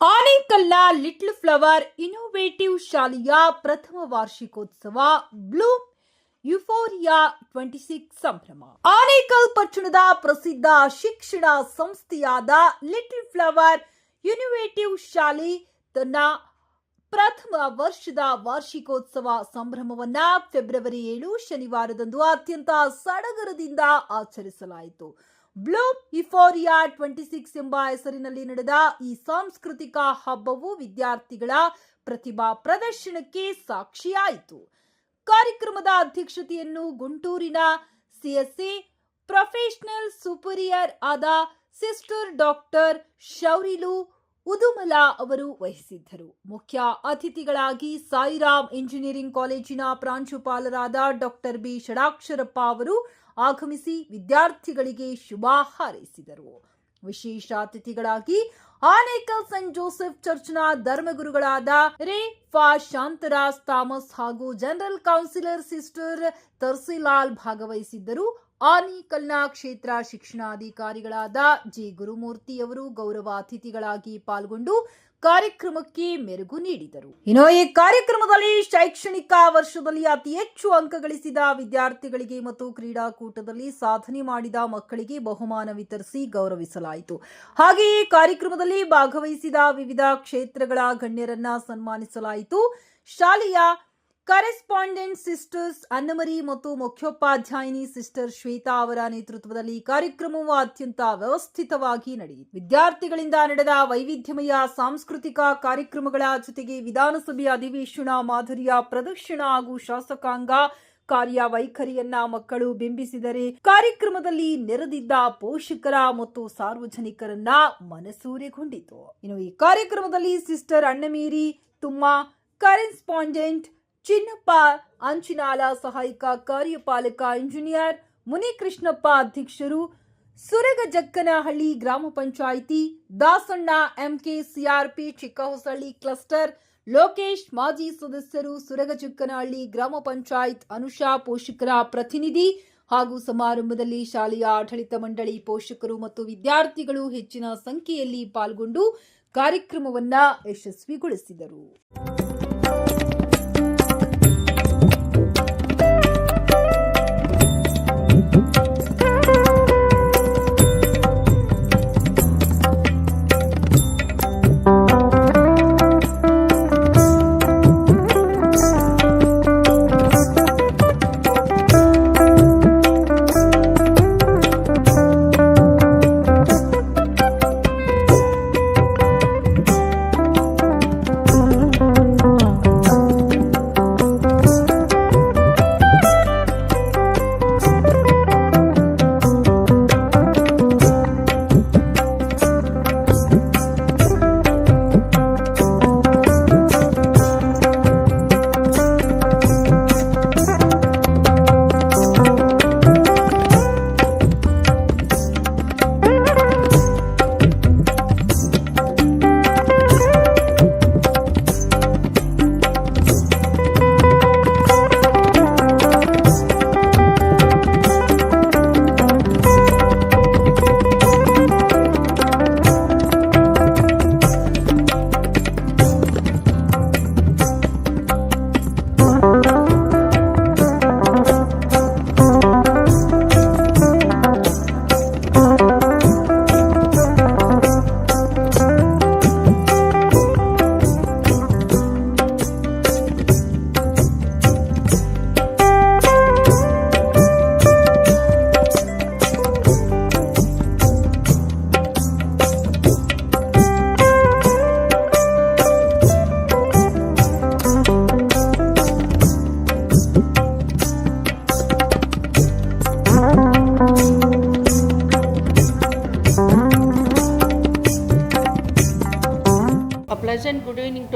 ಆನೇಕಲ್ನ little flower innovative ಶಾಲೆಯ ಪ್ರಥಮ ವಾರ್ಷಿಕೋತ್ಸವ ಬ್ಲೂಮ್ ಯುಫೋರಿಯಾ ಟ್ವೆಂಟಿ ಸಿಕ್ಸ್ ಸಂಭ್ರಮ. ಆನೇಕಲ್ ಪಟ್ಟಣದ ಪ್ರಸಿದ್ಧ ಶಿಕ್ಷಣ ಸಂಸ್ಥೆಯಾದ ಲಿಟ್ಲ್ ಫ್ಲವರ್ ಇನ್ನೋವೇಟಿವ್ ಶಾಲೆ ತನ್ನ ಪ್ರಥಮ ವರ್ಷದ ವಾರ್ಷಿಕೋತ್ಸವ ಸಂಭ್ರಮವನ್ನ ಫೆಬ್ರವರಿ ಏಳು ಶನಿವಾರದಂದು ಅತ್ಯಂತ ಸಡಗರದಿಂದ ಆಚರಿಸಲಾಯಿತು. ಬ್ಲೂ ಇಫೋರಿಯಾ ಟ್ವೆಂಟಿ ಸಿಕ್ಸ್ ಎಂಬ ಹೆಸರಿನಲ್ಲಿ ನಡೆದ ಈ ಸಾಂಸ್ಕೃತಿಕ ಹಬ್ಬವು ವಿದ್ಯಾರ್ಥಿಗಳ ಪ್ರತಿಭಾ ಪ್ರದರ್ಶನಕ್ಕೆ ಸಾಕ್ಷಿಯಾಯಿತು. ಕಾರ್ಯಕ್ರಮದ ಅಧ್ಯಕ್ಷತೆಯನ್ನು ಗುಂಟೂರಿನ ಸಿಎಸ್ಸಿ ಪ್ರೊಫೆಷನಲ್ ಸುಪೀರಿಯರ್ ಆದ ಸಿಸ್ಟರ್ ಡಾಕ್ಟರ್ ಶೌರಿಲು ಉದುಮಲ ಅವರು ವಹಿಸಿದ್ದರು. ಮುಖ್ಯ ಅತಿಥಿಗಳಾಗಿ ಸಾಯಿರಾಮ್ ಇಂಜಿನಿಯರಿಂಗ್ ಕಾಲೇಜಿನ ಪ್ರಾಂಶುಪಾಲರಾದ ಡಾಕ್ಟರ್ ಬಿ. ಷಡಾಕ್ಷರಪ್ಪ ಅವರು ಆಗಮಿಸಿ ವಿದ್ಯಾರ್ಥಿಗಳಿಗೆ ಶುಭ ಹಾರೈಸಿದರು. ವಿಶೇಷ ಅತಿಥಿಗಳಾಗಿ ಆನೇಕಲ್ ಸೆಂಟ್ ಜೋಸೆಫ್ ಚರ್ಚ್ನ ಧರ್ಮಗುರುಗಳಾದ ರೇ. ಫಾ. ಶಾಂತರಾಜ್ ಥಾಮಸ್ ಹಾಗೂ ಜನರಲ್ ಕೌನ್ಸಿಲರ್ ಸಿಸ್ಟರ್ ತರ್ಸಿಲಾಲ್ ಭಾಗವಹಿಸಿದ್ದರು. ಆನೇಕಲ್ನ ಕ್ಷೇತ್ರ ಶಿಕ್ಷಣಾಧಿಕಾರಿಗಳಾದ ಜಿ ಗುರುಮೂರ್ತಿ ಅವರು ಗೌರವ ಅತಿಥಿಗಳಾಗಿ ಪಾಲ್ಗೊಂಡು ಕಾರ್ಯಕ್ರಮಕ್ಕೆ ಮೆರುಗು ನೀಡಿದರು. ಇನ್ನು ಈ ಕಾರ್ಯಕ್ರಮದಲ್ಲಿ ಶೈಕ್ಷಣಿಕ ವರ್ಷದಲ್ಲಿ ಅತಿ ಹೆಚ್ಚು ಅಂಕ ಗಳಿಸಿದ ವಿದ್ಯಾರ್ಥಿಗಳಿಗೆ ಮತ್ತು ಕ್ರೀಡಾಕೂಟದಲ್ಲಿ ಸಾಧನೆ ಮಾಡಿದ ಮಕ್ಕಳಿಗೆ ಬಹುಮಾನ ವಿತರಿಸಿ ಗೌರವಿಸಲಾಯಿತು. ಹಾಗೆಯೇ ಕಾರ್ಯಕ್ರಮದಲ್ಲಿ ಭಾಗವಹಿಸಿದ ವಿವಿಧ ಕ್ಷೇತ್ರಗಳ ಗಣ್ಯರನ್ನ ಸನ್ಮಾನಿಸಲಾಯಿತು. ಶಾಲೆಯ ಕರೆಸ್ಪಾಂಡೆಂಟ್ ಸಿಸ್ಟರ್ಸ್ ಅನ್ನಮರಿ ಮತ್ತು ಮುಖ್ಯೋಪಾಧ್ಯಾಯಿನಿ ಸಿಸ್ಟರ್ ಶ್ವೇತಾ ಅವರ ನೇತೃತ್ವದಲ್ಲಿ ಕಾರ್ಯಕ್ರಮವು ಅತ್ಯಂತ ವ್ಯವಸ್ಥಿತವಾಗಿ ನಡೆಯಿತು. ವಿದ್ಯಾರ್ಥಿಗಳಿಂದ ನಡೆದ ವೈವಿಧ್ಯಮಯ ಸಾಂಸ್ಕೃತಿಕ ಕಾರ್ಯಕ್ರಮಗಳ ಜೊತೆಗೆ ವಿಧಾನಸಭೆ ಅಧಿವೇಶನ ಮಾದರಿಯ ಪ್ರದರ್ಶನ ಹಾಗೂ ಶಾಸಕಾಂಗ ಕಾರ್ಯವೈಖರಿಯನ್ನ ಮಕ್ಕಳು ಬಿಂಬಿಸಿದರೆ ಕಾರ್ಯಕ್ರಮದಲ್ಲಿ ನೆರೆದಿದ್ದ ಪೋಷಕರ ಮತ್ತು ಸಾರ್ವಜನಿಕರನ್ನ ಮನಸೂರೆಗೊಂಡಿತು. ಇನ್ನು ಈ ಕಾರ್ಯಕ್ರಮದಲ್ಲಿ ಸಿಸ್ಟರ್ ಅಣ್ಣಮೀರಿ ತುಮ್ಮ ಕರೆಸ್ಪಾಂಡೆಂಟ್ ಚಿನ್ನಪ್ಪ ಅಂಚಿನಾಲ ಸಹಾಯಕ, ಕಾರ್ಯಪಾಲಕ, ಇಂಜಿನಿಯರ್, ಮುನಿಕೃಷ್ಣಪ್ಪ ಅಧ್ಯಕ್ಷರು, ಸುರಗಜಕ್ಕನಹಳ್ಳಿ ಗ್ರಾಮ panchayat, Dasanna MK CRP Chikkahosahalli cluster, Lokesh, ಮಾಜಿ ಸದಸ್ಯರು, ಸುರಗಜಕ್ಕನಹಳ್ಳಿ ಗ್ರಾಮ ಪಂಚಾಯತ್ ಅನುಷಾ ಪೋಷಕರ ಪ್ರತಿನಿಧಿ ಹಾಗೂ ಸಮಾರಂಭದಲ್ಲಿ ಶಾಲೆಯ ಆಡಳಿತ ಮಂಡಳಿ ಪೋಷಕರು ಮತ್ತು ವಿದ್ಯಾರ್ಥಿಗಳು ಹೆಚ್ಚಿನ ಸಂಖ್ಯೆಯಲ್ಲಿ ಪಾಲ್ಗೊಂಡು ಕಾರ್ಯಕ್ರಮವನ್ನ ಯಶಸ್ವಿಗೊಳಿಸಿದರು.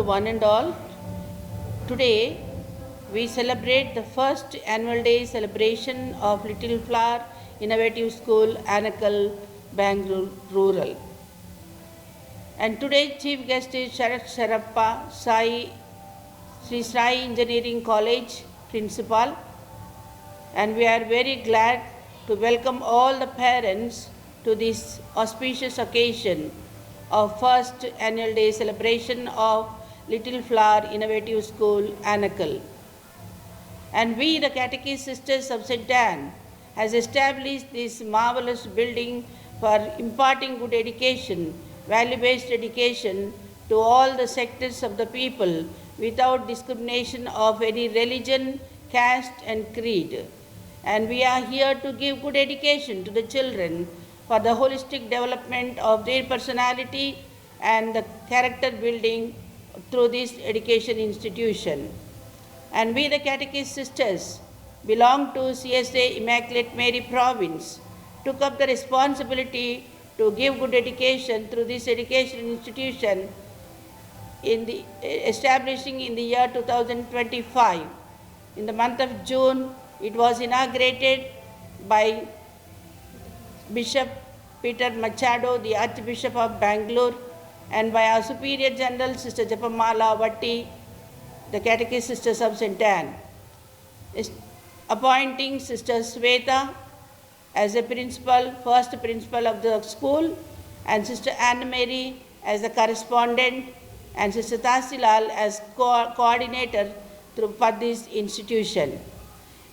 To one and all. Today, we celebrate the first annual day celebration of Little Flower Innovative School, Anakal, Bangalore Rural. And today, chief guest is Sharat Sharappa, Sai, Sri Sai Engineering College Principal. And we are very glad to welcome all the parents to this auspicious occasion of first annual day celebration of Little Flower Innovative School, Anakal. And we, the Catechist Sisters of St. Anne, has established this marvelous building for imparting good education, value-based education to all the sectors of the people without discrimination of any religion, caste and creed. And we are here to give good education to the children for the holistic development of their personality and the character building through this education institution. And we, the Catechist Sisters, belong to CSA Immaculate Mary Province, took up the responsibility to give good education through this education institution in the establishing in the year 2025. In the month of June, it was inaugurated by Bishop Peter Machado, the Archbishop of Bangalore, and by our Superior General Sister Japamala Vatti, the Catechist Sisters of St. Anne. Is- Appointing Sister Sweta as a principal, first principal of the school, and Sister Anne Mary as the correspondent, and Sister Tasilal as co- coordinator through for this institution.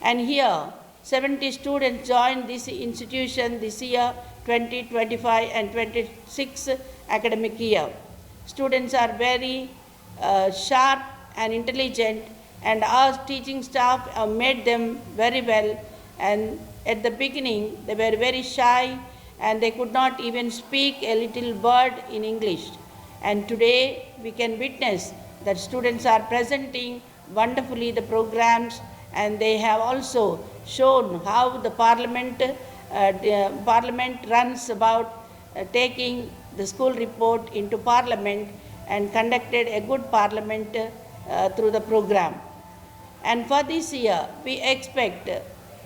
And here, 70 students joined this institution this year, 2025 and 26 academic year. Students are very uh, sharp and intelligent, and our teaching staff made them very well. And at the beginning, they were very shy and they could not even speak a little word in English. And today, we can witness that students are presenting wonderfully the programs and they have also shown how the parliament, uh, the parliament runs about uh, taking the school report into parliament and conducted a good parliament uh, through the program. And for this year, we expect uh,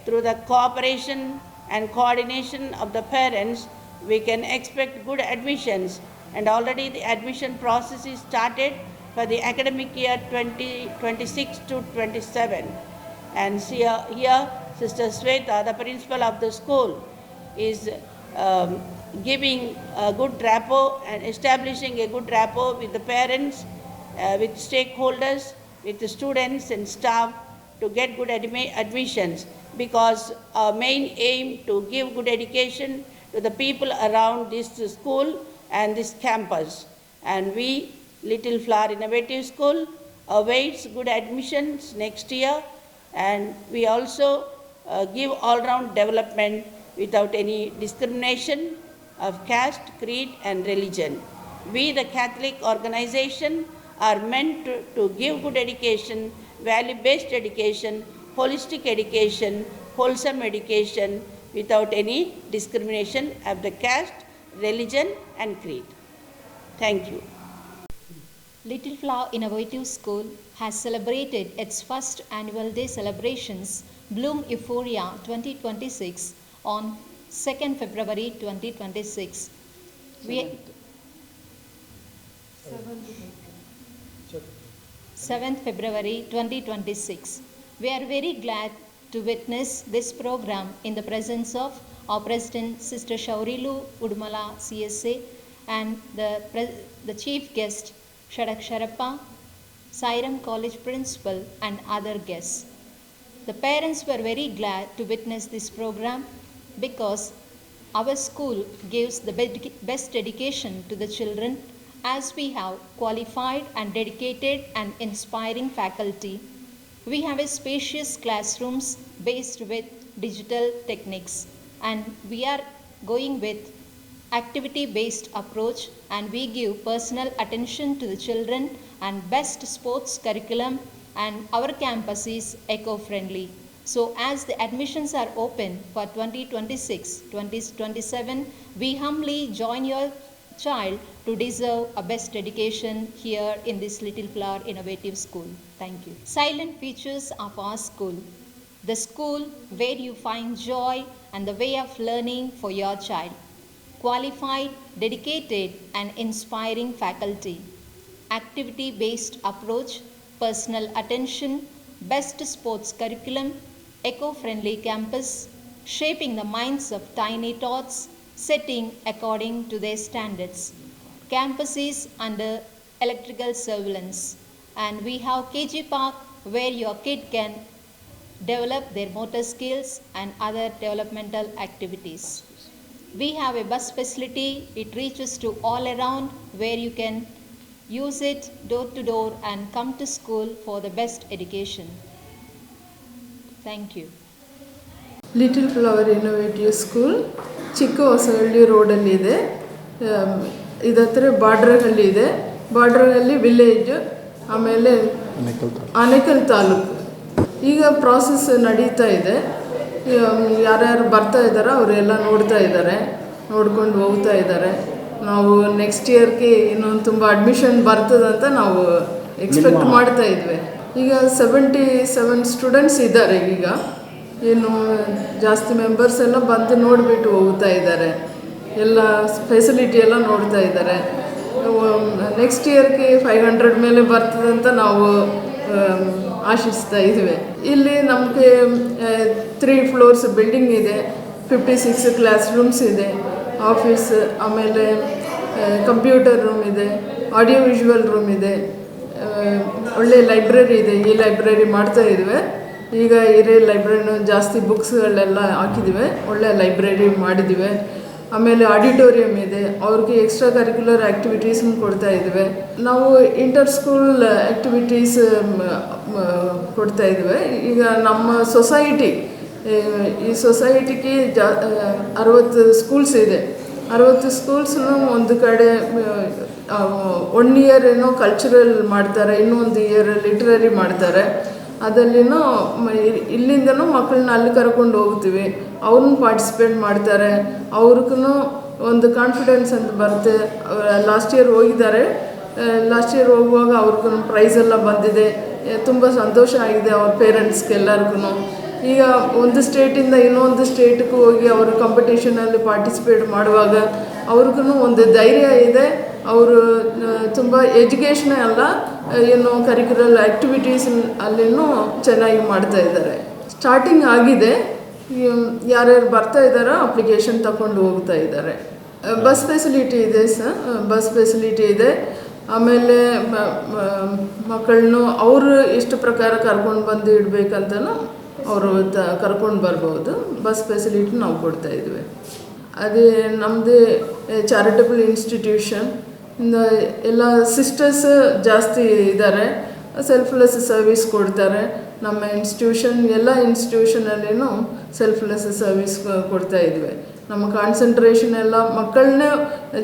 through the cooperation and coordination of the parents, we can expect good admissions. And already the admission process is started for the academic year 2026 to 27. And here, here Sister Sweta, the principal of the school, is um, giving a good rapport and establishing a good rapport with the parents, uh, with stakeholders, with the students and staff to get good admi- admissions because our main aim to give good education to the people around this school and this campus. And we, Little Flower Innovative School, awaits good admissions next year and we also uh, give all-round development without any discrimination of caste, creed and religion. We, the Catholic organization, are meant to, to give good education, value-based education, holistic education, wholesome education without any discrimination of the caste, religion and creed. Thank you. Little Flower Innovative School has celebrated its first annual day celebrations Bloom Euphoria 2026 on 2nd February 2026. We 7th February 2026. We are very glad to witness this program in the presence of our President Sister Shaurilu Udumala CSA and the, the chief guest Shadak Sharappa, Sairam College principal and other guests. The parents were very glad to witness this program because our school gives the best education to the children as we have qualified and dedicated and inspiring faculty. We have a spacious classrooms based with digital techniques and we are going with activity based approach and we give personal attention to the children and best sports curriculum and our campus is eco friendly so as the admissions are open for 2026 2027 we humbly join your child to deserve a best education here in this little flower innovative school. Thank you. Silent features of our school. The school where you find joy and the way of learning for your child qualified, dedicated, and inspiring faculty, activity based approach, personal attention, best sports curriculum, eco friendly campus, shaping the minds of tiny tots, setting according to their standards. campus is under electrical surveillance. And we have KG Park where your kid can develop their motor skills and other developmental activities. We have a bus facility, it reaches to all around where you can use it door to door and come to school for the best education. Thank you. Little Flower Innovative School Chikka Hosahalli ರೋಡಲ್ಲಿದೆ ಇದತ್ರ ಬಾಡ್ರಹಳ್ಳಿ ಇದೆ ಬಾಡ್ರಹಳ್ಳಿ village ಆಮೇಲೆ ಆನೇಕಲ್ ತಾಲೂಕು ಈಗ process ನಡೀತಾ ಇದೆ ಯಾರ್ಯಾರು ಬರ್ತಾ ಇದ್ದಾರೋ ಅವರೆಲ್ಲ ನೋಡ್ತಾ ಇದ್ದಾರೆ ನೋಡ್ಕೊಂಡು ಹೋಗ್ತಾ ಇದ್ದಾರೆ ನಾವು ನೆಕ್ಸ್ಟ್ ಇಯರ್ಗೆ ಇನ್ನೊಂದು ತುಂಬ ಅಡ್ಮಿಷನ್ ಬರ್ತದಂತ ನಾವು ಎಕ್ಸ್ಪೆಕ್ಟ್ ಮಾಡ್ತಾ ಇದ್ವಿ. ಈಗ ಸೆವೆಂಟಿ ಸೆವೆನ್ ಸ್ಟೂಡೆಂಟ್ಸ್ ಇದ್ದಾರೆ ಈಗ. ಏನು ಜಾಸ್ತಿ ಮೆಂಬರ್ಸ್ ಎಲ್ಲ ಬಂದು ನೋಡಿಬಿಟ್ಟು ಹೋಗ್ತಾ ಇದ್ದಾರೆ ಎಲ್ಲ ಫೆಸಿಲಿಟಿ ಎಲ್ಲ ನೋಡ್ತಾ ಇದ್ದಾರೆ ನೆಕ್ಸ್ಟ್ ಇಯರ್ಗೆ ಫೈವ್ ಹಂಡ್ರೆಡ್ ಮೇಲೆ ಬರ್ತದಂತ ನಾವು ಆಶಿಸ್ತಾ ಇದ್ವಿ ಇಲ್ಲಿ ನಮಗೆ ತ್ರೀ ಫ್ಲೋರ್ಸ್ ಬಿಲ್ಡಿಂಗ್ ಇದೆ ಫಿಫ್ಟಿ ಸಿಕ್ಸ್ ಕ್ಲಾಸ್ ರೂಮ್ಸ್ ಇದೆ ಆಫೀಸ್ ಆಮೇಲೆ ಕಂಪ್ಯೂಟರ್ ರೂಮ್ ಇದೆ ಆಡಿಯೋ ವಿಜುವಲ್ ರೂಮ್ ಇದೆ ಒಳ್ಳೆ ಲೈಬ್ರರಿ ಇದೆ, ಈ ಲೈಬ್ರರಿ ಮಾಡ್ತಾ ಇದ್ವಿ ಈಗ ಇರೋ ಲೈಬ್ರರಿನೂ ಜಾಸ್ತಿ ಬುಕ್ಸ್ಗಳೆಲ್ಲ ಹಾಕಿದ್ದೀವಿ, ಒಳ್ಳೆ ಲೈಬ್ರರಿ ಮಾಡಿದ್ದೀವಿ. ಆಮೇಲೆ ಆಡಿಟೋರಿಯಂ ಇದೆ. ಅವ್ರಿಗೆ ಎಕ್ಸ್ಟ್ರಾ ಕರಿಕ್ಯುಲರ್ ಆ್ಯಕ್ಟಿವಿಟೀಸನ್ನು ಕೊಡ್ತಾ ಇದ್ದೇವೆ ನಾವು ಇಂಟರ್ ಸ್ಕೂಲ್ ಆ್ಯಕ್ಟಿವಿಟೀಸ್ ಕೊಡ್ತಾ ಇದ್ದೇವೆ ಈಗ ನಮ್ಮ ಸೊಸೈಟಿ ಈ ಸೊಸೈಟಿಗೆ ಜಾ ಅರವತ್ತು ಸ್ಕೂಲ್ಸ್ ಇದೆ. ಅರವತ್ತು ಸ್ಕೂಲ್ಸ್ನು ಒಂದು ಕಡೆ ಒನ್ ಇಯರ್ ಏನೋ ಕಲ್ಚರಲ್ ಮಾಡ್ತಾರೆ, ಇನ್ನೊಂದು ಇಯರ್ ಲಿಟ್ರರಿ ಮಾಡ್ತಾರೆ. ಇ- ಇಲ್ಲಿಂದನೂ ಮಕ್ಕಳನ್ನ ಅಲ್ಲಿ ಕರ್ಕೊಂಡು ಹೋಗ್ತೀವಿ. ಅವ್ರನ್ನ ಪಾರ್ಟಿಸಿಪೇಟ್ ಮಾಡ್ತಾರೆ. ಅವ್ರಿಗೂ ಒಂದು ಕಾನ್ಫಿಡೆನ್ಸ್ ಅಂತ ಬರುತ್ತೆ. ಲಾಸ್ಟ್ ಇಯರ್ ಹೋಗಿದ್ದಾರೆ. ಲಾಸ್ಟ್ ಇಯರ್ ಹೋಗುವಾಗ ಅವ್ರಿಗೂ ಪ್ರೈಸ್ ಎಲ್ಲ ಬಂದಿದೆ. ತುಂಬ ಸಂತೋಷ ಆಗಿದೆ ಅವ್ರ ಪೇರೆಂಟ್ಸ್ಗೆಲ್ಲರಿಗೂ ಈಗ ಒಂದು ಸ್ಟೇಟಿಂದ ಇನ್ನೊಂದು ಸ್ಟೇಟ್ಗೂ ಹೋಗಿ ಅವರು ಕಾಂಪಿಟೇಷನಲ್ಲಿ ಪಾರ್ಟಿಸಿಪೇಟ್ ಮಾಡುವಾಗ ಅವ್ರಿಗೂ ಒಂದು ಧೈರ್ಯ ಇದೆ. ಅವರು ತುಂಬ ಎಜುಕೇಷನೇ ಅಲ್ಲ. ಏನು ಕರಿಕ್ಯುಲರ್ ಆ್ಯಕ್ಟಿವಿಟೀಸ್ ಅಲ್ಲಿನೂ ಚೆನ್ನಾಗಿ ಮಾಡ್ತಾ ಇದ್ದಾರೆ. ಸ್ಟಾರ್ಟಿಂಗ್ ಆಗಿದೆ. ಯಾರ್ಯಾರು ಬರ್ತಾ ಇದ್ದಾರೋ ಅಪ್ಲಿಕೇಶನ್ ತಗೊಂಡು ಹೋಗ್ತಾ ಇದ್ದಾರೆ. ಬಸ್ ಫೆಸಿಲಿಟಿ ಇದೆ ಸರ್. ಬಸ್ ಫೆಸಿಲಿಟಿ ಇದೆ. ಆಮೇಲೆ ಮಕ್ಕಳನ್ನು ಅವರು ಇಷ್ಟ ಪ್ರಕಾರ ಕರ್ಕೊಂಡು ಬಂದು ಇಡಬೇಕಂತನೂ ಅವರು ತ, ಕರ್ಕೊಂಡು ಬರ್ಬೋದು. ಬಸ್ ಫೆಸಿಲಿಟಿ ನಾವು ಕೊಡ್ತಾ ಇದ್ವಿ. ಅದೇ ನಮ್ಮದೇ ಚಾರಿಟಬಲ್ ಇನ್ಸ್ಟಿಟ್ಯೂಷನ್ ಎಲ್ಲ ಸಿಸ್ಟರ್ಸ್ ಜಾಸ್ತಿ ಇದ್ದಾರೆ ಸೆಲ್ಫ್ಲೆಸ್ ಸರ್ವಿಸ್ ಕೊಡ್ತಾರೆ. ನಮ್ಮ ಇನ್ಸ್ಟಿಟ್ಯೂಷನ್ ಎಲ್ಲ ಇನ್ಸ್ಟಿಟ್ಯೂಷನಲ್ಲಿನೂ ಸೆಲ್ಫ್ಲೆಸ್ ಸರ್ವಿಸ್ ಕೊಡ್ತಾ ಇದ್ವಿ. ನಮ್ಮ ಕಾನ್ಸಂಟ್ರೇಷನ್ ಎಲ್ಲ ಮಕ್ಕಳನ್ನೇ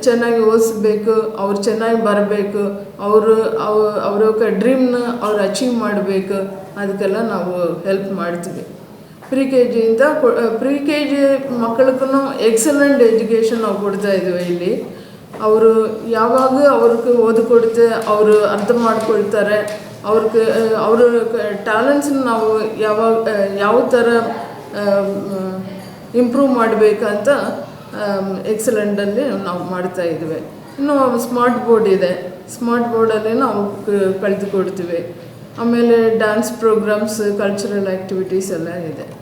ಚೆನ್ನಾಗಿ ಓದಿಸ್ಬೇಕು, ಅವ್ರು ಚೆನ್ನಾಗಿ ಬರಬೇಕು, ಅವರು ಅವ ಅವ್ರ ಡ್ರೀಮ್ನ ಅವ್ರು ಅಚೀವ್ ಮಾಡಬೇಕು. ಅದಕ್ಕೆಲ್ಲ ನಾವು ಹೆಲ್ಪ್ ಮಾಡ್ತೀವಿ. ಪ್ರಿ ಕೆ ಜಿಯಿಂದ ಪ್ರಿ ಕೆ ಜಿ ಮಕ್ಕಳಿಗೂ ಎಕ್ಸಲೆಂಟ್ ಎಜುಕೇಷನ್ ನಾವು ಕೊಡ್ತಾ ಇದ್ದೀವಿ ಇಲ್ಲಿ. ಅವರು ಯಾವಾಗ ಅವ್ರಿಗೆ ಓದಿಕೊಡುತ್ತೆ ಅವರು ಅರ್ಥ ಮಾಡ್ಕೊಳ್ತಾರೆ, ಅವ್ರಿಗೆ ಅವ್ರ ಟ್ಯಾಲೆಂಟ್ಸ್ನ ನಾವು ಯಾವಾಗ ಯಾವ ಥರ ಇಂಪ್ರೂವ್ ಮಾಡಬೇಕಂತ ಎಕ್ಸಲೆಂಟಲ್ಲಿ ನಾವು ಮಾಡ್ತಾ ಇದ್ವಿ. ಇನ್ನು ಸ್ಮಾರ್ಟ್ ಬೋರ್ಡ್ ಇದೆ. ಸ್ಮಾರ್ಟ್ ಬೋರ್ಡಲ್ಲಿ ನಾವು ಕಳೆದುಕೊಡ್ತೀವಿ ಆಮೇಲೆ ಡ್ಯಾನ್ಸ್ ಪ್ರೋಗ್ರಾಮ್ಸ್ ಕಲ್ಚರಲ್ ಆ್ಯಕ್ಟಿವಿಟೀಸ್ ಎಲ್ಲ ಇದೆ.